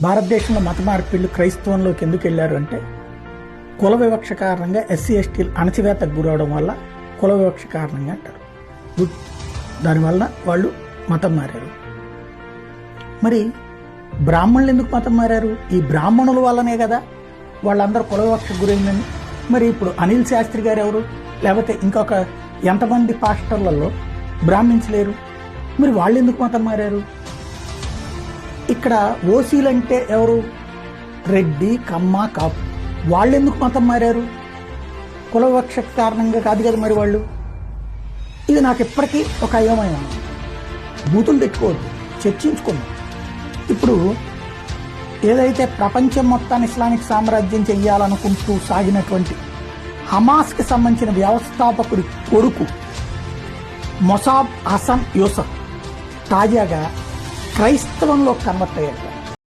భారతదేశంలో మత మార్పిళ్ళు క్రైస్తవంలోకి ఎందుకు వెళ్ళారు అంటే కుల వివక్ష కారణంగా ఎస్సీ ఎస్టీలు అణచివేతకు గురవడం వల్ల కుల వివక్ష కారణంగా అంటారు. గుడ్. దానివల్ల వాళ్ళు మతం మారారు. మరి బ్రాహ్మణులు ఎందుకు మతం మారారు? ఈ బ్రాహ్మణుల వల్లనే కదా వాళ్ళందరూ కుల వివక్షకు గురైందని. మరి ఇప్పుడు అనిల్ శాస్త్రి గారు ఎవరు? లేకపోతే ఇంకొక ఎంతమంది పాస్టర్లలో బ్రాహ్మించలేరు? మరి వాళ్ళు ఎందుకు మతం మారారు? ఇక్కడ ఓసీలంటే ఎవరు? రెడ్డి కమ్మ కాపు. వాళ్ళు ఎందుకు మతం మారారు? కులవక్ష కారణంగా కాదు కదా మరి వాళ్ళు? ఇది నాకు ఇప్పటికీ ఒక అయోమయం. బూతులు పెట్టుకోవద్దు చర్చించుకోండి. ఇప్పుడు ఏదైతే ప్రపంచం మొత్తాన్ని ఇస్లామిక్ సామ్రాజ్యం చెయ్యాలనుకుంటూ సాగినటువంటి హమాస్కి సంబంధించిన వ్యవస్థాపకుడి కొడుకు మొసాబ్ హసన్ యూసఫ్ తాజాగా క్రైస్తవంలో కన్వర్ట్ అయ్యాడు